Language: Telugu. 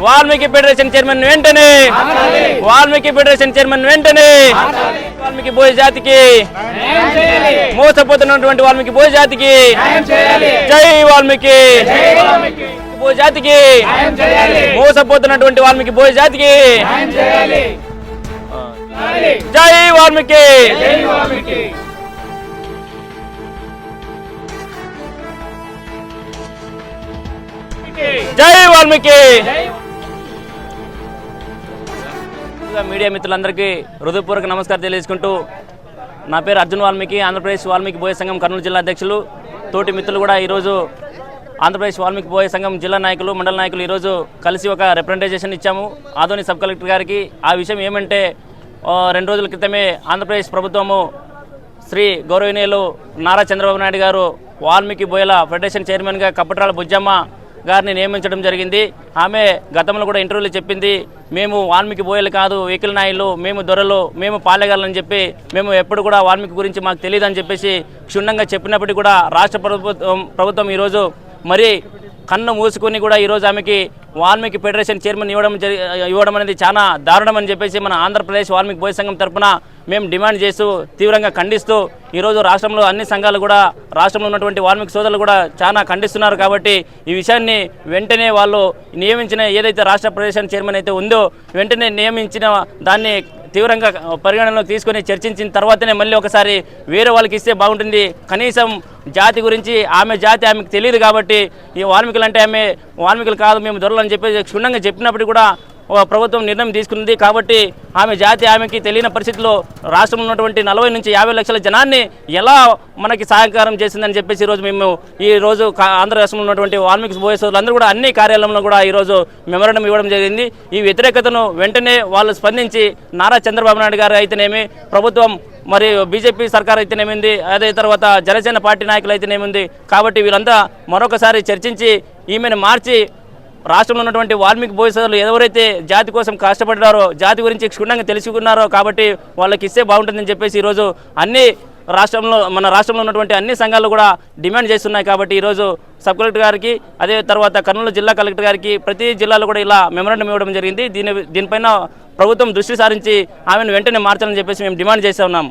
వాల్మీకి ఫెడరేషన్ చైర్మన్ వెంటనే. వాల్మీకి ఫెడరేషన్ చైర్మన్ వెంటనే. వాల్మీకి భోజ జాతికి. మోసపోతున్నటువంటి వాల్మీకి భోజ జాతికి. జై వాల్మీకి. భోజ జాతికి. మోసపోతున్నటువంటి వాల్మీకి భోజ జాతికి. జై వాల్మీకి. జై వాల్మీకి. ముందుగా మీడియా మిత్రులందరికీ హృదయపూర్వక నమస్కారం తెలియజేసుకుంటూ నా పేరు అర్జున్ వాల్మీకి ఆంధ్రప్రదేశ్ వాల్మీకి బోయ సంఘం కర్నూలు జిల్లా అధ్యక్షులు. తోటి మిత్రులు కూడా ఈరోజు ఆంధ్రప్రదేశ్ వాల్మీకి బోయ సంఘం జిల్లా నాయకులు మండల నాయకులు ఈరోజు కలిసి ఒక రిప్రజెంటేషన్ ఇచ్చాము. ఆదోని సబ్ కలెక్టర్ గారికి ఆ విషయం ఏమంటే రెండు రోజుల క్రితమే ఆంధ్రప్రదేశ్ ప్రభుత్వము శ్రీ గౌరవనీయులు నారా చంద్రబాబు నాయుడు గారు వాల్మీకి బోయల ఫెడరేషన్ చైర్మన్గా కప్పట్రాల బుజ్జమ్మ గారిని నియమించడం జరిగింది. ఆమె గతంలో కూడా ఇంటర్వ్యూలో చెప్పింది మేము వాల్మీకి బోయలు కాదు వెహికల్ నాయులు మేము దొరలు మేము పాలెగాలని చెప్పి మేము ఎప్పుడు కూడా వాల్మీకి గురించి మాకు తెలియదు అని చెప్పేసి క్షుణ్ణంగా చెప్పినప్పటికీ కూడా రాష్ట్ర ప్రభుత్వం ప్రభుత్వం ఈరోజు మరి కన్ను మూసుకొని కూడా ఈరోజు ఆమెకి వాల్మీకి ఫెడరేషన్ చైర్మన్ ఇవ్వడం ఇవ్వడం అనేది చాలా దారుణం అని చెప్పేసి మన ఆంధ్రప్రదేశ్ వాల్మీకి బోయ సంఘం తరపున మేము డిమాండ్ చేస్తూ తీవ్రంగా ఖండిస్తూ ఈరోజు రాష్ట్రంలో అన్ని సంఘాలు కూడా రాష్ట్రంలో ఉన్నటువంటి వాల్మీకి సోదరులు కూడా చాలా ఖండిస్తున్నారు కాబట్టి ఈ విషయాన్ని వెంటనే వాళ్ళు నియమించిన ఏదైతే రాష్ట్ర ప్రదేశం చైర్మన్ అయితే ఉందో వెంటనే నియమించిన దాన్ని తీవ్రంగా పరిగణనలోకి తీసుకొని చర్చించిన తర్వాతనే మళ్ళీ ఒకసారి వేరే వాళ్ళకి ఇస్తే బాగుంటుంది. కనీసం జాతి గురించి ఆమె జాతి ఆమెకు తెలియదు కాబట్టి ఈ వాల్మీకులు అంటే ఆమె వాల్మీకులు కాదు మేము దొరలు అని చెప్పేసి క్షుణ్ణంగా చెప్పినప్పటికీ కూడా ప్రభుత్వం నిర్ణయం తీసుకుంది కాబట్టి ఆమె జాతి ఆమెకి తెలియని పరిస్థితిలో రాష్ట్రంలో ఉన్నటువంటి నలభై నుంచి యాభై లక్షల జనాన్ని ఎలా మనకి సహకారం చేసిందని చెప్పేసి ఈరోజు మేము ఈ రోజు ఆంధ్ర రాష్ట్రంలో ఉన్నటువంటి వాల్మీకి బోయ సోదరులందరూ కూడా అన్ని కార్యాలయంలో కూడా ఈరోజు మెమోరండం ఇవ్వడం జరిగింది. ఈ వ్యతిరేకతను వెంటనే వాళ్ళు స్పందించి నారా చంద్రబాబు నాయుడు గారు అయితేనేమి ప్రభుత్వం మరి బీజేపీ సర్కార్ అయితేనేమింది అదే తర్వాత జనసేన పార్టీ నాయకులు అయితేనేమింది కాబట్టి వీళ్ళంతా మరొకసారి చర్చించి ఈమెను మార్చి రాష్ట్రంలో ఉన్నటువంటి వాల్మీకి భోజనాలు ఎవరైతే జాతి కోసం కష్టపడ్డారో జాతి గురించి క్షుణ్ణంగా తెలుసుకున్నారో కాబట్టి వాళ్ళకి ఇస్తే బాగుంటుందని చెప్పేసి ఈరోజు అన్ని రాష్ట్రంలో మన రాష్ట్రంలో ఉన్నటువంటి అన్ని సంఘాలు కూడా డిమాండ్ చేస్తున్నాయి కాబట్టి ఈరోజు సబ్ కలెక్టర్ గారికి అదే తర్వాత కర్నూలు జిల్లా కలెక్టర్ గారికి ప్రతి జిల్లాలో కూడా ఇలా మెమరాండం ఇవ్వడం జరిగింది. దీని దీనిపైన ప్రభుత్వం దృష్టి సారించి ఆమెను వెంటనే మార్చాలని చెప్పేసి మేము డిమాండ్ చేస్తూ ఉన్నాం.